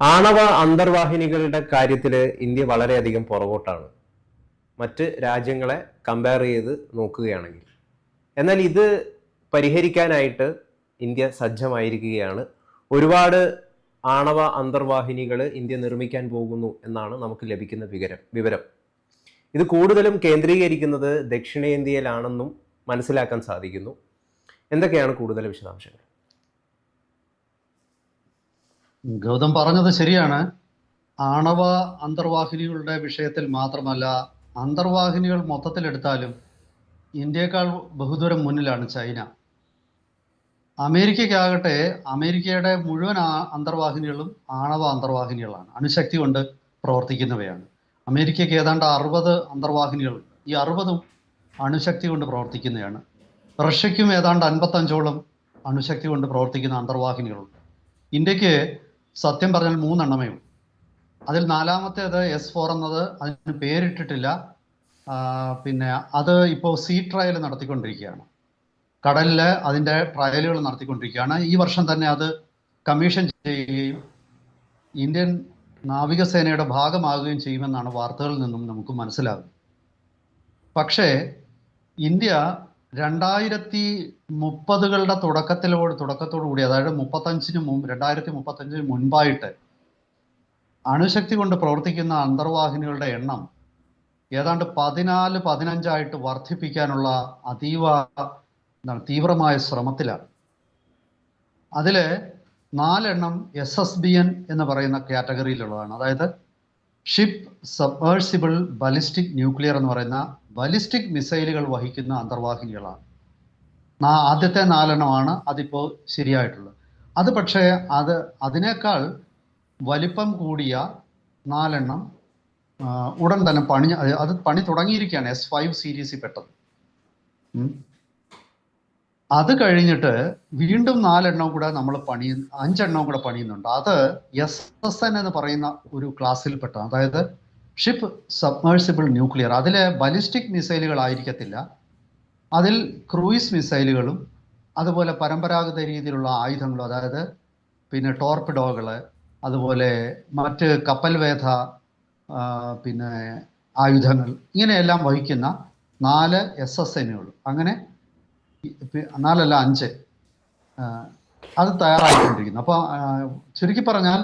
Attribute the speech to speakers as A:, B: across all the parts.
A: ആണവ അന്തർവാഹിനികളുടെ കാര്യത്തിൽ ഇന്ത്യ വളരെയധികം പുറകോട്ടാണ്. മറ്റ് രാജ്യങ്ങളെ കമ്പയർ ചെയ്ത് നോക്കുകയാണെങ്കിൽ. എന്നാൽ ഇത് പരിഹരിക്കാനായിട്ട് ഇന്ത്യ സജ്ജമായിരിക്കുകയാണ്. ഒരുപാട് ആണവ അന്തർവാഹിനികൾ ഇന്ത്യ നിർമ്മിക്കാൻ പോകുന്നു എന്നാണ് നമുക്ക് ലഭിക്കുന്ന വിവരം വിവരം. ഇത് കൂടുതലും കേന്ദ്രീകരിക്കുന്നത് ദക്ഷിണേന്ത്യയിലാണെന്നും മനസ്സിലാക്കാൻ സാധിക്കുന്നു. എന്തൊക്കെയാണ് കൂടുതൽ വിശദാംശങ്ങൾ?
B: ഗൗതം പറഞ്ഞത് ശരിയാണ്. ആണവ അന്തർവാഹിനികളുടെ വിഷയത്തിൽ മാത്രമല്ല അന്തർവാഹിനികൾ മൊത്തത്തിലെടുത്താലും ഇന്ത്യയേക്കാൾ ബഹുദൂരം മുന്നിലാണ് ചൈന. അമേരിക്കയ്ക്കാകട്ടെ അമേരിക്കയുടെ മുഴുവൻ അന്തർവാഹിനികളും ആണവ അന്തർവാഹിനികളാണ്. അണുശക്തി കൊണ്ട് പ്രവർത്തിക്കുന്നവയാണ്. അമേരിക്കയ്ക്ക് ഏതാണ്ട് അറുപത് അന്തർവാഹിനികൾ ഈ അറുപതും അണുശക്തി കൊണ്ട് പ്രവർത്തിക്കുന്നതാണ്. റഷ്യയ്ക്കും ഏതാണ്ട് അൻപത്തഞ്ചോളം അണുശക്തി കൊണ്ട് പ്രവർത്തിക്കുന്ന അന്തർവാഹിനികളുണ്ട്. ഇന്ത്യയ്ക്ക് സത്യം പറഞ്ഞാൽ മൂന്നെണ്ണമേ ഉള്ളൂ. അതിൽ നാലാമത്തേത് എസ് ഫോർ എന്നത് അതിന് പേരിട്ടിട്ടില്ല. പിന്നെ അത് ഇപ്പോൾ സീ ട്രയൽ നടത്തിക്കൊണ്ടിരിക്കുകയാണ്. കടലിൽ അതിന്റെ ട്രയലുകൾ നടത്തിക്കൊണ്ടിരിക്കുകയാണ്. ഈ വർഷം തന്നെ അത് കമ്മീഷൻ ചെയ്യുകയും ഇന്ത്യൻ നാവികസേനയുടെ ഭാഗമാകുകയും ചെയ്യുമെന്നാണ് വാർത്തകളിൽ നിന്നും നമുക്ക് മനസ്സിലാകുന്നത്. പക്ഷേ ഇന്ത്യ രണ്ടായിരത്തി മുപ്പതുകളുടെ തുടക്കത്തിലോട് തുടക്കത്തോടു കൂടി അതായത് മുപ്പത്തഞ്ചിന് മുമ്പ് രണ്ടായിരത്തി മുപ്പത്തഞ്ചിന് മുൻപായിട്ട് അണുശക്തി കൊണ്ട് പ്രവർത്തിക്കുന്ന അന്തർവാഹിനികളുടെ എണ്ണം ഏതാണ്ട് പതിനാല് പതിനഞ്ചായിട്ട് വർദ്ധിപ്പിക്കാനുള്ള അതീവ എന്താണ് തീവ്രമായ ശ്രമത്തിലാണ്. അതിൽ നാലെണ്ണം എസ് എസ് ബി എൻ എന്ന് പറയുന്ന കാറ്റഗറിയിലുള്ളതാണ്. അതായത് ഷിപ്പ് സബ്മേഴ്സിബിൾ ബലിസ്റ്റിക് ന്യൂക്ലിയർ എന്ന് പറയുന്ന ബലിസ്റ്റിക് മിസൈലുകൾ വഹിക്കുന്ന അന്തർവാഹിനികളാണ്. ആദ്യത്തെ നാലെണ്ണമാണ് അതിപ്പോൾ ശരിയായിട്ടുള്ളത്. അത് പക്ഷേ അത് അതിനേക്കാൾ വലിപ്പം കൂടിയ നാലെണ്ണം ഉടൻ തന്നെ പണി അത് പണി തുടങ്ങിയിരിക്കുകയാണ് എസ് ഫൈവ് സീരീസിൽ പെട്ടത്. അത് കഴിഞ്ഞിട്ട് വീണ്ടും നാലെണ്ണം കൂടെ നമ്മൾ പണി അഞ്ചെണ്ണം കൂടെ പണിയുന്നുണ്ട്. അത് എസ് എസ് എൻ എന്ന് പറയുന്ന ഒരു ക്ലാസ്സിൽ പെട്ട അതായത് ഷിപ്പ് സബ്മേഴ്സിബിൾ ന്യൂക്ലിയർ. അതിലെ ബലിസ്റ്റിക് മിസൈലുകൾ ആയിരിക്കത്തില്ല അതിൽ ക്രൂയിസ് മിസൈലുകളും അതുപോലെ പരമ്പരാഗത രീതിയിലുള്ള ആയുധങ്ങളും അതായത് പിന്നെ ടോർപിഡോകൾ അതുപോലെ മറ്റ് കപ്പൽവേധ പിന്നെ ആയുധങ്ങൾ ഇങ്ങനെയെല്ലാം വഹിക്കുന്ന നാല് എസ് എസ് എനുകൾ അങ്ങനെ നാലല്ല അഞ്ച്. അത് തയ്യാറായിക്കൊണ്ടിരിക്കുന്നു. അപ്പോൾ ചുരുക്കി പറഞ്ഞാൽ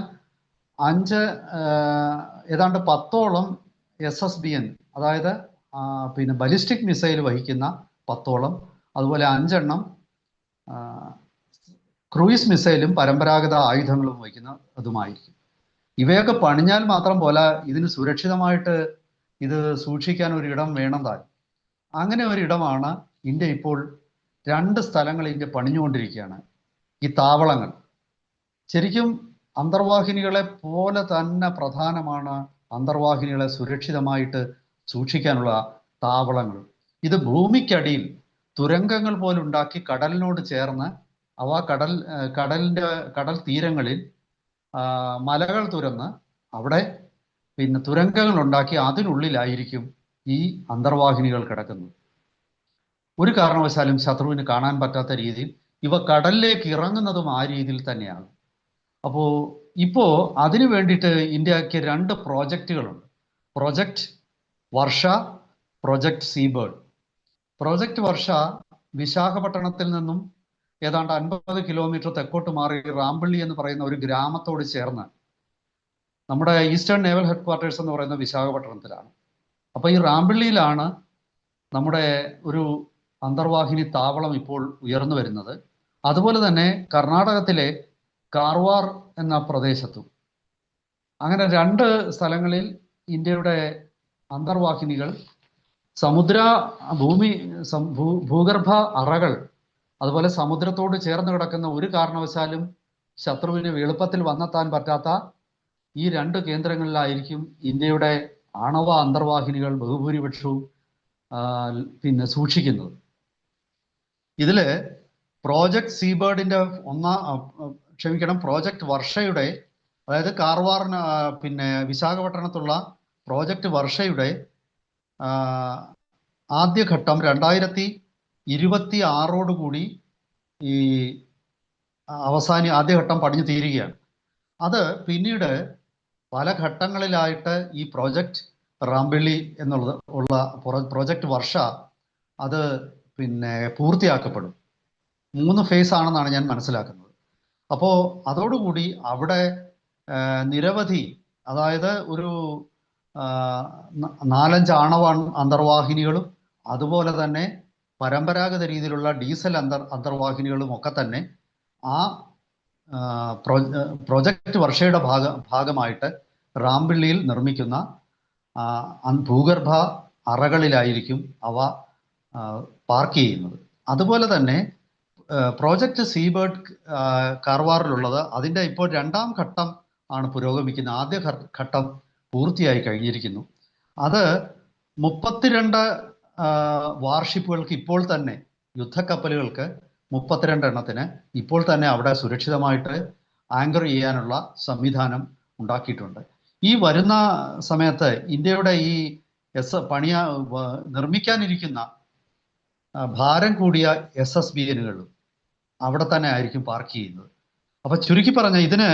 B: അഞ്ച് ഏതാണ്ട് പത്തോളം എസ് എസ് ബി എൻ അതായത് പിന്നെ ബലിസ്റ്റിക് മിസൈൽ വഹിക്കുന്ന പത്തോളം അതുപോലെ അഞ്ചെണ്ണം ക്രൂയിസ് മിസൈലും പരമ്പരാഗത ആയുധങ്ങളും വഹിക്കുന്ന അതുമായിരിക്കും ഇവയൊക്കെ പണിഞ്ഞാൽ മാത്രം പോലെ ഇതിന് സുരക്ഷിതമായിട്ട് ഇത് സൂക്ഷിക്കാൻ ഒരു ഇടം വേണം താൻ അങ്ങനെ ഒരു ഇടമാണ് ഇന്ത്യ ഇപ്പോൾ രണ്ട് സ്ഥലങ്ങൾ ഇന്ത്യ പണിഞ്ഞുകൊണ്ടിരിക്കുകയാണ്. ഈ താവളങ്ങൾ. ശരിക്കും അന്തർവാഹിനികളെ പോലെ തന്നെ പ്രധാനമാണ് അന്തർവാഹിനികളെ സുരക്ഷിതമായിട്ട് സൂക്ഷിക്കാനുള്ള താവളങ്ങൾ. ഇത് ഭൂമിക്കടിയിൽ തുരങ്കങ്ങൾ പോലെ ഉണ്ടാക്കി കടലിനോട് ചേർന്ന് അവ കടൽ കടലിന്റെ കടൽ തീരങ്ങളിൽ മലകൾ തുരന്ന് അവിടെ പിന്നെ തുരങ്കങ്ങൾ ഉണ്ടാക്കി അതിനുള്ളിലായിരിക്കും ഈ അന്തർവാഹിനികൾ കിടക്കുന്നത്. ഒരു കാരണവശാലും ശത്രുവിന് കാണാൻ പറ്റാത്ത രീതിയിൽ ഇവ കടലിലേക്ക് ഇറങ്ങുന്നതും ആ രീതിയിൽ തന്നെയാണ്. അപ്പോൾ ഇപ്പോൾ അതിനു വേണ്ടിയിട്ട് ഇന്ത്യയ്ക്ക് രണ്ട് പ്രോജക്റ്റുകളുണ്ട്. Project Varsha project seabird project Varsha വിശാഖപട്ടണത്തിൽ നിന്നും ഏതാണ്ട് അൻപത് കിലോമീറ്റർ തെക്കോട്ട് മാറി റാമ്പള്ളി എന്ന് പറയുന്ന ഒരു ഗ്രാമത്തോട് ചേർന്ന് നമ്മുടെ ഈസ്റ്റേൺ നേവൽ ഹെഡ് ക്വാർട്ടേഴ്സ് എന്ന് പറയുന്ന വിശാഖപട്ടണത്തിലാണ്. അപ്പോൾ ഈ റാമ്പള്ളിയിലാണ് നമ്മുടെ ഒരു അന്തർവാഹിനി താവളം ഇപ്പോൾ ഉയർന്നു വരുന്നത്. അതുപോലെ തന്നെ കർണാടകത്തിലെ കാർവാർ എന്ന പ്രദേശത്തും. അങ്ങനെ രണ്ട് സ്ഥലങ്ങളിൽ ഇന്ത്യയുടെ അന്തർവാഹിനികൾ സമുദ്ര ഭൂമി ഭൂഗർഭ അറകൾ അതുപോലെ സമുദ്രത്തോട് ചേർന്ന് കിടക്കുന്ന ഒരു കാരണവശാലും ശത്രുവിന് എളുപ്പത്തിൽ വന്നെത്താൻ പറ്റാത്ത ഈ രണ്ട് കേന്ദ്രങ്ങളിലായിരിക്കും ഇന്ത്യയുടെ ആണവ അന്തർവാഹിനികൾ ബഹുഭൂരിപക്ഷവും പിന്നെ സൂക്ഷിക്കുന്നത്. ഇതിൽ പ്രോജക്ട് സീബേർഡിന്റെ ഒന്നാ ക്ഷമിക്കണം പ്രോജക്റ്റ് വർഷയുടെ അതായത് കാർവാറിന് പിന്നെ വിശാഖപട്ടണത്തുള്ള പ്രോജക്റ്റ് വർഷയുടെ ആദ്യഘട്ടം രണ്ടായിരത്തി ഇരുപത്തി ആറോടുകൂടി ഈ അവസാനി ആദ്യഘട്ടം പടിഞ്ഞു തീരുകയാണ്. അത് പിന്നീട് പല ഘട്ടങ്ങളിലായിട്ട് ഈ പ്രോജക്റ്റ് റാംബെള്ളി എന്നുള്ളത് ഉള്ള പ്രോജക്റ്റ് വർഷ അത് പിന്നെ പൂർത്തിയാക്കപ്പെടും. മൂന്ന് ഫേസ് ആണെന്നാണ് ഞാൻ മനസ്സിലാക്കുന്നത്. അപ്പോൾ അതോടുകൂടി അവിടെ നിരവധി അതായത് ഒരു നാലഞ്ച് ആണവ അന്തർവാഹിനികളും അതുപോലെ തന്നെ പരമ്പരാഗത രീതിയിലുള്ള ഡീസൽ അന്തർ അന്തർവാഹിനികളും ഒക്കെ തന്നെ ആ ആ, പ്രൊ- പ്രൊജക്റ്റ് വർഷയുടെ ഭാഗ ഭാഗമായിട്ട് റാംപിള്ളിയിൽ നിർമ്മിക്കുന്ന ഭൂഗർഭ അറകളിലായിരിക്കും അവ പാർക്ക് ചെയ്യുന്നത്. അതുപോലെ തന്നെ പ്രോജക്റ്റ് സീബേർഡ് കാർവാറിലുള്ളത് അതിന്റെ ഇപ്പോൾ രണ്ടാം ഘട്ടം ആണ് പുരോഗമിക്കുന്നത്. ആദ്യ ഘട്ടം പൂർത്തിയായി കഴിഞ്ഞിരിക്കുന്നു. അത് മുപ്പത്തിരണ്ട് വാർഷിപ്പുകൾക്ക് ഇപ്പോൾ തന്നെ യുദ്ധക്കപ്പലുകൾക്ക് മുപ്പത്തിരണ്ട് എണ്ണത്തിന് ഇപ്പോൾ തന്നെ അവിടെ സുരക്ഷിതമായിട്ട് ആങ്കർ ചെയ്യാനുള്ള സംവിധാനം ഉണ്ടാക്കിയിട്ടുണ്ട്. ഈ വരുന്ന സമയത്ത് ഇന്ത്യയുടെ ഈ എസ് പണിയ നിർമ്മിക്കാനിരിക്കുന്ന ഭാരം കൂടിയ എസ് എസ് ബി എനുകളും അവിടെ തന്നെ ആയിരിക്കും പാർക്ക് ചെയ്യുന്നത്. അപ്പൊ ചുരുക്കി പറഞ്ഞ ഇതിന്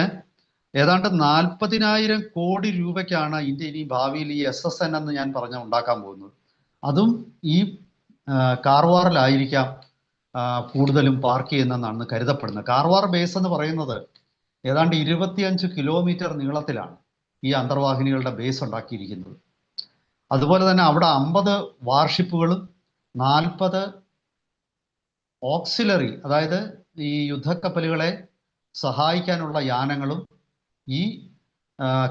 B: ഏതാണ്ട് നാൽപ്പതിനായിരം കോടി രൂപയ്ക്കാണ് ഇന്ത്യ ഇനി ഭാവിയിൽ ഈ എസ് എസ് എൻ എന്ന് ഞാൻ പറഞ്ഞ ഉണ്ടാക്കാൻ പോകുന്നത്. അതും ഈ കാർവാറിലായിരിക്കാം കൂടുതലും പാർക്ക് ചെയ്യുന്നതെന്നാണ് കരുതപ്പെടുന്നത്. കാർവാർ ബേസ് എന്ന് പറയുന്നത് ഏതാണ്ട് ഇരുപത്തിയഞ്ച് കിലോമീറ്റർ നീളത്തിലാണ് ഈ അന്തർവാഹിനികളുടെ ബേസ് ഉണ്ടാക്കിയിരിക്കുന്നത്. അതുപോലെ തന്നെ അവിടെ അമ്പത് വാർഷിപ്പുകളും നാൽപ്പത് ഓക്സിലറി അതായത് ഈ യുദ്ധക്കപ്പലുകളെ സഹായിക്കാനുള്ള യാനങ്ങളും ഈ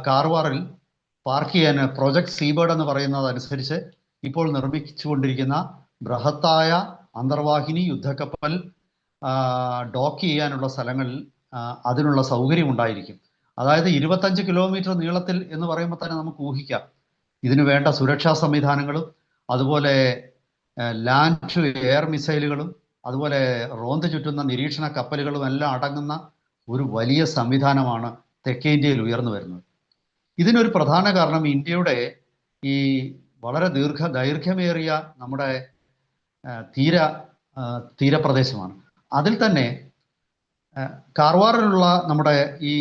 B: കാർവാറിൽ പാർക്ക് ചെയ്യാൻ പ്രൊജക്ട് സീബേർഡ് എന്ന് പറയുന്നതനുസരിച്ച് ഇപ്പോൾ നിർമ്മിച്ചുകൊണ്ടിരിക്കുന്ന ബൃഹത്തായ അന്തർവാഹിനി യുദ്ധക്കപ്പൽ ഡോക്ക് ചെയ്യാനുള്ള സ്ഥലങ്ങളിൽ അതിനുള്ള സൗകര്യം ഉണ്ടായിരിക്കും. അതായത് ഇരുപത്തഞ്ച് കിലോമീറ്റർ നീളത്തിൽ എന്ന് പറയുമ്പോൾ തന്നെ നമുക്ക് ഊഹിക്കാം. ഇതിനു വേണ്ട സുരക്ഷാ സംവിധാനങ്ങളും അതുപോലെ ലാൻഡ് എയർ മിസൈലുകളും അതുപോലെ റോന്ത് ചുറ്റുന്ന നിരീക്ഷണ കപ്പലുകളും എല്ലാം അടങ്ങുന്ന ഒരു വലിയ സംവിധാനമാണ് തെക്കേ ഇന്ത്യയിൽ ഉയർന്നു വരുന്നത്. ഇതിനൊരു പ്രധാന കാരണം ഇന്ത്യയുടെ ഈ വളരെ ദീർഘ ദൈർഘ്യമേറിയ നമ്മുടെ തീര തീരപ്രദേശമാണ്. അതിൽ തന്നെ കാർവാറിലുള്ള നമ്മുടെ ഈ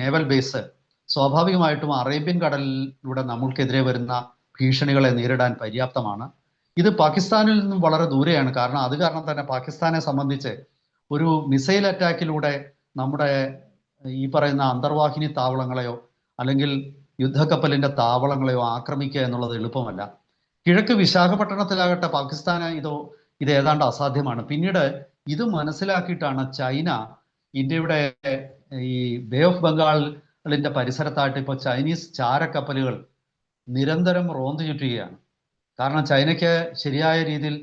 B: നേവൽ ബേസ് സ്വാഭാവികമായിട്ടും അറേബ്യൻ കടലിലൂടെ നമ്മൾക്കെതിരെ വരുന്ന ഭീഷണികളെ നേരിടാൻ പര്യാപ്തമാണ്. ഇത് പാകിസ്ഥാനിൽ നിന്നും വളരെ ദൂരെയാണ്. കാരണം അത് കാരണം തന്നെ പാകിസ്ഥാനെ സംബന്ധിച്ച് ഒരു മിസൈൽ അറ്റാക്കിലൂടെ നമ്മുടെ ഈ പറയുന്ന അന്തർവാഹിനി താവളങ്ങളെയോ അല്ലെങ്കിൽ യുദ്ധക്കപ്പലിന്റെ താവളങ്ങളെയോ ആക്രമിക്കുക എന്നുള്ളത് എളുപ്പമല്ല. കിഴക്ക് വിശാഖപട്ടണത്തിലാകട്ടെ പാകിസ്ഥാന് ഇതോ ഇത് ഏതാണ്ട് അസാധ്യമാണ്. പിന്നീട് ഇത് മനസ്സിലാക്കിയിട്ടാണ് ചൈന ഇന്ത്യയുടെ ഈ ബേ ഓഫ് ബംഗാളിന്റെ പരിസരത്തായിട്ട് ഇപ്പോൾ ചൈനീസ് ചാരക്കപ്പലുകൾ നിരന്തരം റോന്തു ചുറ്റുകയാണ്. കാരണം ചൈനയ്ക്ക് ശരിയായ രീതിയിൽ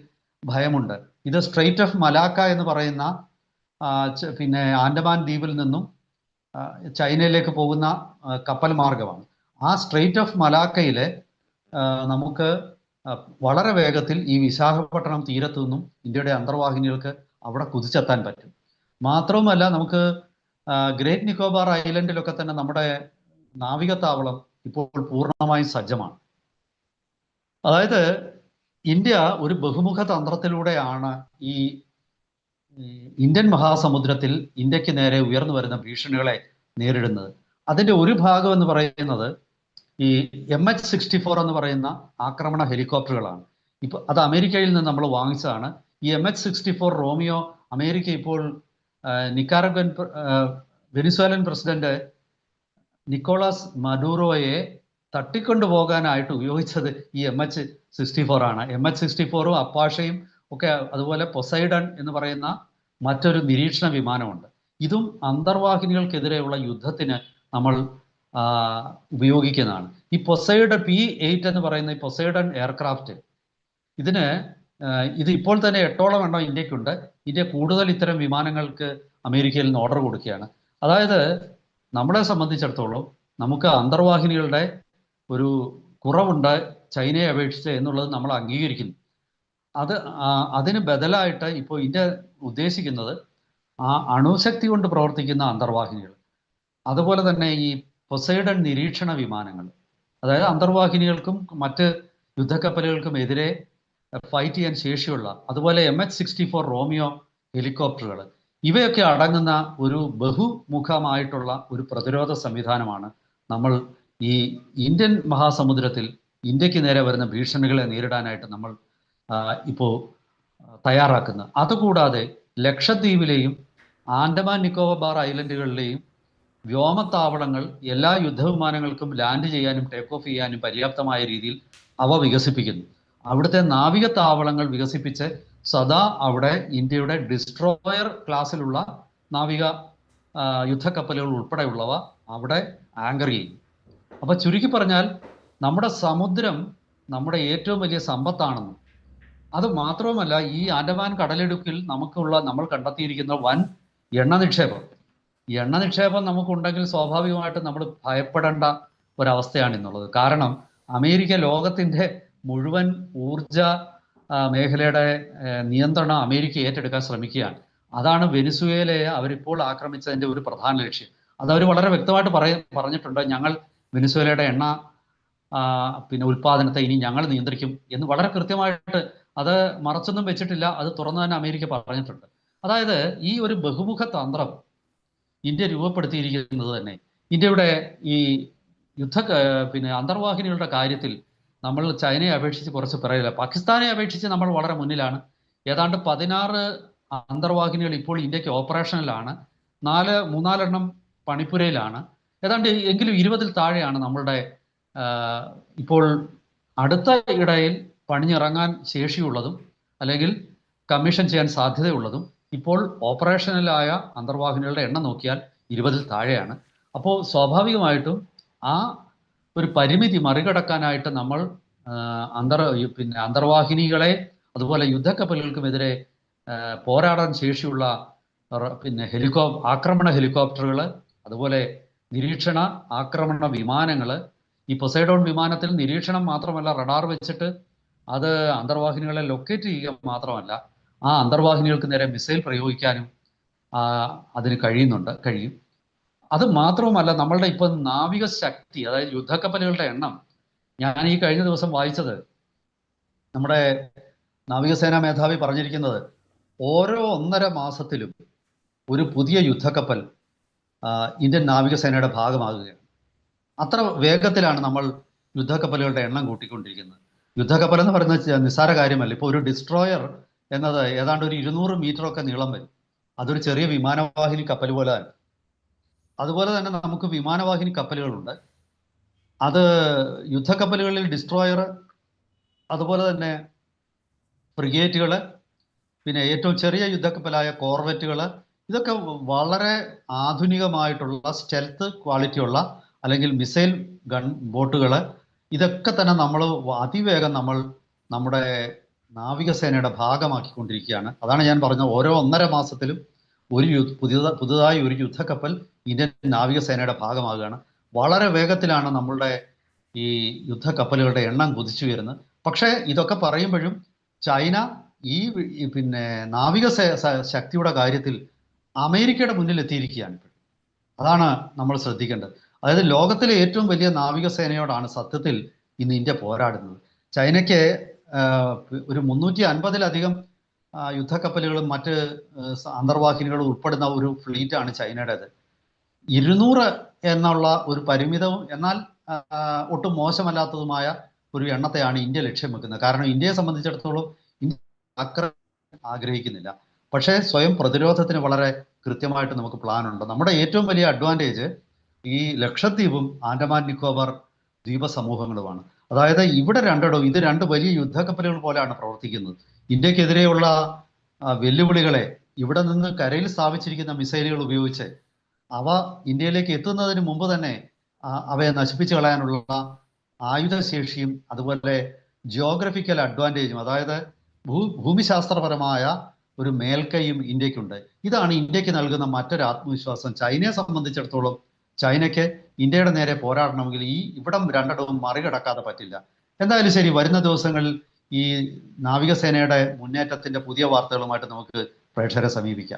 B: ഭയമുണ്ട്. ഇത് സ്ട്രെയിറ്റ് ഓഫ് മലാക്ക എന്ന് പറയുന്ന പിന്നെ ആൻഡമാൻ ദ്വീപിൽ നിന്നും ചൈനയിലേക്ക് പോകുന്ന കപ്പൽ മാർഗമാണ് ആ സ്ട്രെയിറ്റ് ഓഫ് മലാക്കയിലെ നമുക്ക് വളരെ വേഗത്തിൽ ഈ വിശാഖപട്ടണം തീരത്തു നിന്നും ഇന്ത്യയുടെ അന്തർവാഹിനികൾക്ക് അവിടെ കുതിച്ചെത്താൻ പറ്റും. മാത്രവുമല്ല നമുക്ക് ഗ്രേറ്റ് നിക്കോബാർ ഐലൻഡിലൊക്കെ തന്നെ നമ്മുടെ നാവിക താവളം ഇപ്പോൾ പൂർണമായും സജ്ജമാണ്. അതായത് ഇന്ത്യ ഒരു ബഹുമുഖ തന്ത്രത്തിലൂടെയാണ് ഈ ഇന്ത്യൻ മഹാസമുദ്രത്തിൽ ഇന്ത്യയ്ക്ക് നേരെ ഉയർന്നു വരുന്ന ഭീഷണികളെ നേരിടുന്നത്. അതിന്റെ ഒരു ഭാഗം എന്ന് പറയുന്നത് ഈ എം എച്ച് സിക്സ്റ്റി ഫോർ എന്ന് പറയുന്ന ആക്രമണ ഹെലികോപ്റ്ററുകളാണ്. ഇപ്പൊ അത് അമേരിക്കയിൽ നിന്ന് നമ്മൾ വാങ്ങിച്ചതാണ്. ഈ M H sixty four Romeo America ഇപ്പോൾ നിക്കാരഗൻ വെനിസ്വേലൻ പ്രസിഡന്റ് നിക്കോളാസ് മഡൂറോയെ തട്ടിക്കൊണ്ടു പോകാനായിട്ട് ഉപയോഗിച്ചത് ഈ എം എച്ച് സിക്സ്റ്റി ഫോർ ആണ്. എം എച്ച് സിക്സ്റ്റി ഫോറും അപ്പാഷയും ഒക്കെ അതുപോലെ പൊസൈഡൺ എന്ന് പറയുന്ന മറ്റൊരു നിരീക്ഷണ വിമാനമുണ്ട്. ഇതും അന്തർവാഹിനികൾക്കെതിരെയുള്ള യുദ്ധത്തിന് നമ്മൾ ഉപയോഗിക്കുന്നതാണ്. ഈ പൊസൈഡൺ പി എയ്റ്റ് എന്ന് പറയുന്ന ഈ പൊസൈഡൺ എയർക്രാഫ്റ്റ് ഇതിന് ഇത് ഇപ്പോൾ തന്നെ എട്ടോളം എണ്ണം ഇന്ത്യക്കുണ്ട്. ഇന്ത്യ കൂടുതൽ ഇത്തരം വിമാനങ്ങൾക്ക് അമേരിക്കയിൽ നിന്ന് ഓർഡർ കൊടുക്കുകയാണ്. അതായത് നമ്മളെ സംബന്ധിച്ചിടത്തോളം നമുക്ക് അന്തർവാഹിനികളുടെ ഒരു കുറവുണ്ട് ചൈനയെ അപേക്ഷിച്ച് എന്നുള്ളത് നമ്മൾ അംഗീകരിക്കുന്നു. അത് അതിന് ബദലായിട്ട് ഇപ്പോൾ ഇന്ത്യ ഉദ്ദേശിക്കുന്നത് ആ അണുശക്തി കൊണ്ട് പ്രവർത്തിക്കുന്ന അന്തർവാഹിനികൾ. അതുപോലെ തന്നെ ഈ പൊസൈഡൻ നിരീക്ഷണ വിമാനങ്ങൾ. അതായത് അന്തർവാഹിനികൾക്കും മറ്റ് യുദ്ധക്കപ്പലുകൾക്കും എതിരെ ഫൈറ്റ് ചെയ്യാൻ ശേഷിയുള്ള അതുപോലെ M H sixty four Romeo ഹെലികോപ്റ്ററുകൾ. ഇവയൊക്കെ അടങ്ങുന്ന ഒരു ബഹുമുഖമായിട്ടുള്ള ഒരു പ്രതിരോധ സംവിധാനമാണ് നമ്മൾ ഈ ഇന്ത്യൻ മഹാസമുദ്രത്തിൽ ഇന്ത്യയ്ക്ക് നേരെ വരുന്ന ഭീഷണികളെ നേരിടാനായിട്ട് നമ്മൾ ഇപ്പോൾ തയ്യാറാക്കുന്ന. അതുകൂടാതെ ലക്ഷദ്വീപിലെയും ആൻഡമാൻ നിക്കോബാർ ഐലൻഡുകളിലെയും വ്യോമത്താവളങ്ങൾ എല്ലാ യുദ്ധവിമാനങ്ങൾക്കും ലാൻഡ് ചെയ്യാനും ടേക്ക് ഓഫ് ചെയ്യാനും പര്യാപ്തമായ രീതിയിൽ അവ വികസിപ്പിക്കുന്നു. അവിടുത്തെ നാവിക താവളങ്ങൾ വികസിപ്പിച്ച് സദാ അവിടെ ഇന്ത്യയുടെ ഡിസ്ട്രോയർ ക്ലാസ്സിലുള്ള നാവിക യുദ്ധക്കപ്പലുകൾ ഉൾപ്പെടെയുള്ളവ അവിടെ ആങ്കർ ചെയ്യും. അപ്പൊ ചുരുക്കി പറഞ്ഞാൽ നമ്മുടെ സമുദ്രം നമ്മുടെ ഏറ്റവും വലിയ സമ്പത്താണെന്ന്. അത് മാത്രവുമല്ല ഈ ആൻഡമാൻ കടലിടുക്കിൽ നമുക്കുള്ള നമ്മൾ കണ്ടെത്തിയിരിക്കുന്ന വൻ എണ്ണ നിക്ഷേപം എണ്ണ നിക്ഷേപം നമുക്കുണ്ടെങ്കിൽ സ്വാഭാവികമായിട്ട് നമ്മൾ ഭയപ്പെടേണ്ട ഒരവസ്ഥയാണ് ഇന്നുള്ളത് കാരണം അമേരിക്ക ലോകത്തിന്റെ മുഴുവൻ ഊർജ മേഖലയുടെ നിയന്ത്രണം അമേരിക്ക ഏറ്റെടുക്കാൻ ശ്രമിക്കുകയാണ്. അതാണ് വെനിസുവേലയെ അവരിപ്പോൾ ആക്രമിച്ചതിന്റെ ഒരു പ്രധാന ലക്ഷ്യം. അത് അവർ വളരെ വ്യക്തമായിട്ട് പറയ പറഞ്ഞിട്ടുണ്ട് ഞങ്ങൾ വെനിസുവേലയുടെ എണ്ണ പിന്നെ ഉൽപാദനത്തെ ഇനി ഞങ്ങൾ നിയന്ത്രിക്കും എന്ന് വളരെ കൃത്യമായിട്ട് അത് മറച്ചൊന്നും വെച്ചിട്ടില്ല. അത് തുറന്നു തന്നെ അമേരിക്ക പറഞ്ഞിട്ടുണ്ട്. അതായത് ഈ ഒരു ബഹുമുഖ തന്ത്രം ഇന്ത്യ രൂപപ്പെടുത്തിയിരിക്കുന്നത് തന്നെ ഇന്ത്യയുടെ ഈ യുദ്ധ പിന്നെ അന്തർവാഹിനികളുടെ കാര്യത്തിൽ നമ്മൾ ചൈനയെ അപേക്ഷിച്ച് കുറച്ച് പിറകില്ല പാകിസ്ഥാനെ അപേക്ഷിച്ച് നമ്മൾ വളരെ മുന്നിലാണ്. ഏതാണ്ട് പതിനാറ് അന്തർവാഹിനികൾ ഇപ്പോൾ ഇന്ത്യയ്ക്ക് ഓപ്പറേഷനിലാണ്. നാല് മൂന്നാലെണ്ണം പണിപ്പുരയിലാണ്. ഏതാണ്ട് എങ്കിലും ഇരുപതിൽ താഴെയാണ് നമ്മളുടെ ഇപ്പോൾ അടുത്ത ഇടയിൽ പണിഞ്ഞിറങ്ങാൻ ശേഷിയുള്ളതും അല്ലെങ്കിൽ കമ്മീഷൻ ചെയ്യാൻ സാധ്യതയുള്ളതും ഇപ്പോൾ ഓപ്പറേഷനിലായ അന്തർവാഹിനികളുടെ എണ്ണം നോക്കിയാൽ ഇരുപതിൽ താഴെയാണ്. അപ്പോൾ സ്വാഭാവികമായിട്ടും ആ ഒരു പരിമിതി മറികടക്കാനായിട്ട് നമ്മൾ അന്തർ പിന്നെ അന്തർവാഹിനികളെ അതുപോലെ യുദ്ധക്കപ്പലുകൾക്കുമെതിരെ പോരാടാൻ ശേഷിയുള്ള പിന്നെ ഹെലികോ ആക്രമണ ഹെലികോപ്റ്ററുകൾ അതുപോലെ നിരീക്ഷണ ആക്രമണ വിമാനങ്ങൾ ഈ പൊസൈഡോൺ വിമാനത്തിൽ നിരീക്ഷണം മാത്രമല്ല റഡാർ വെച്ചിട്ട് അത് അന്തർവാഹിനികളെ ലൊക്കേറ്റ് ചെയ്യുക മാത്രമല്ല ആ അന്തർവാഹിനികൾക്ക് നേരെ മിസൈൽ പ്രയോഗിക്കാനും അതിന് കഴിയുന്നുണ്ട് കഴിയും. അത് മാത്രവുമല്ല നമ്മളുടെ ഇപ്പം നാവിക ശക്തി അതായത് യുദ്ധക്കപ്പലുകളുടെ എണ്ണം. ഞാൻ ഈ കഴിഞ്ഞ ദിവസം വായിച്ചത് നമ്മുടെ നാവികസേനാ മേധാവി പറഞ്ഞിരിക്കുന്നത് ഓരോ ഒന്നര മാസത്തിലും ഒരു പുതിയ യുദ്ധക്കപ്പൽ ഇന്ത്യൻ നാവികസേനയുടെ ഭാഗമാകുകയാണ്. അത്ര വേഗത്തിലാണ് നമ്മൾ യുദ്ധക്കപ്പലുകളുടെ എണ്ണം കൂട്ടിക്കൊണ്ടിരിക്കുന്നത്. യുദ്ധക്കപ്പൽ എന്ന് പറയുന്നത് ചെ- നിസ്സാര കാര്യമല്ല. ഇപ്പോൾ ഒരു ഡിസ്ട്രോയർ എന്നത് ഏതാണ്ട് ഒരു ഇരുന്നൂറ് മീറ്റർ ഒക്കെ നീളം വരും. അതൊരു ചെറിയ വിമാനവാഹിനി കപ്പൽ പോലെ തന്നെ അതുപോലെ തന്നെ നമുക്ക് വിമാനവാഹിനി കപ്പലുകളുണ്ട്. അത് യുദ്ധക്കപ്പലുകളിൽ ഡിസ്ട്രോയർ അതുപോലെ തന്നെ ഫ്രിഗേറ്റുകൾ പിന്നെ ഏറ്റവും ചെറിയ യുദ്ധക്കപ്പലായ കോർവെറ്റുകൾ ഇതൊക്കെ വളരെ ആധുനികമായിട്ടുള്ള സ്റ്റെൽത്ത് ക്വാളിറ്റിയുള്ള അല്ലെങ്കിൽ മിസൈൽ ഗൺ ബോട്ടുകൾ ഇതൊക്കെ തന്നെ നമ്മൾ അതിവേഗം നമ്മൾ നമ്മുടെ നാവികസേനയുടെ ഭാഗമാക്കിക്കൊണ്ടിരിക്കുകയാണ്. അതാണ് ഞാൻ പറഞ്ഞത്. ഓരോ ഒന്നര മാസത്തിലും ഒരു പുതിയ പുതുതായി ഒരു യുദ്ധക്കപ്പൽ ഇന്ത്യൻ നാവികസേനയുടെ ഭാഗമാകുകയാണ്. വളരെ വേഗത്തിലാണ് നമ്മളുടെ ഈ യുദ്ധക്കപ്പലുകളുടെ എണ്ണം കുതിച്ചു വരുന്നത് പക്ഷേ ഇതൊക്കെ പറയുമ്പോഴും ചൈന ഈ പിന്നെ നാവിക ശക്തിയുടെ കാര്യത്തിൽ അമേരിക്കയുടെ മുന്നിൽ എത്തിയിരിക്കുകയാണ് ഇപ്പോൾ അതാണ് നമ്മൾ ശ്രദ്ധിക്കേണ്ടത്. അതായത് ലോകത്തിലെ ഏറ്റവും വലിയ നാവികസേനയോടാണ് സത്യത്തിൽ ഇന്ന് ഇന്ത്യ പോരാടുന്നത്. ചൈനയ്ക്ക് ഒരു മുന്നൂറ്റി അൻപതിലധികം യുദ്ധക്കപ്പലുകളും മറ്റ് അന്തർവാഹിനികളും ഉൾപ്പെടുന്ന ഒരു ഫ്ലീറ്റാണ് ചൈനയുടേത്. ഇരുന്നൂറ് എന്നുള്ള ഒരു പരിമിതവും എന്നാൽ ഒട്ടും മോശമല്ലാത്തതുമായ ഒരു എണ്ണത്തെയാണ് ഇന്ത്യ ലക്ഷ്യം വെക്കുന്നത്. കാരണം ഇന്ത്യയെ സംബന്ധിച്ചിടത്തോളം ഇന്ത്യ ആഗ്രഹിക്കുന്നില്ല. പക്ഷേ സ്വയം പ്രതിരോധത്തിന് വളരെ കൃത്യമായിട്ട് നമുക്ക് പ്ലാൻ ഉണ്ട് നമ്മുടെ ഏറ്റവും വലിയ അഡ്വാന്റേജ് ഈ ലക്ഷദ്വീപും ആൻഡമാൻ നിക്കോബാർ ദ്വീപ സമൂഹങ്ങളുമാണ് അതായത് ഇവിടെ രണ്ടിടവും ഇത് രണ്ട് വലിയ യുദ്ധക്കപ്പലുകൾ പോലെയാണ് പ്രവർത്തിക്കുന്നത്. ഇന്ത്യക്കെതിരെയുള്ള വെല്ലുവിളികളെ ഇവിടെ നിന്ന് കരയിൽ സ്ഥാപിച്ചിരിക്കുന്ന മിസൈലുകൾ ഉപയോഗിച്ച് അവ ഇന്ത്യയിലേക്ക് എത്തുന്നതിന് മുമ്പ് തന്നെ അവയെ നശിപ്പിച്ചു കളയാനുള്ള ആയുധശേഷിയും അതുപോലെ ജിയോഗ്രഫിക്കൽ അഡ്വാന്റേജും അതായത് ഭൂ ഭൂമിശാസ്ത്രപരമായ ഒരു മേൽക്കൈയും ഇന്ത്യക്കുണ്ട്. ഇതാണ് ഇന്ത്യയ്ക്ക് നൽകുന്ന മറ്റൊരു ആത്മവിശ്വാസം. ചൈനയെ സംബന്ധിച്ചിടത്തോളം ചൈനയ്ക്ക് ഇന്ത്യയുടെ നേരെ പോരാടണമെങ്കിൽ ഈ ഇവിടം രണ്ടിടവും മറികടക്കാതെ പറ്റില്ല. എന്തായാലും ശരി വരുന്ന ദിവസങ്ങളിൽ ഈ നാവികസേനയുടെ മുന്നേറ്റത്തിന്റെ പുതിയ വാർത്തകളുമായിട്ട് നമുക്ക് പ്രേക്ഷകരെ സമീപിക്കാം.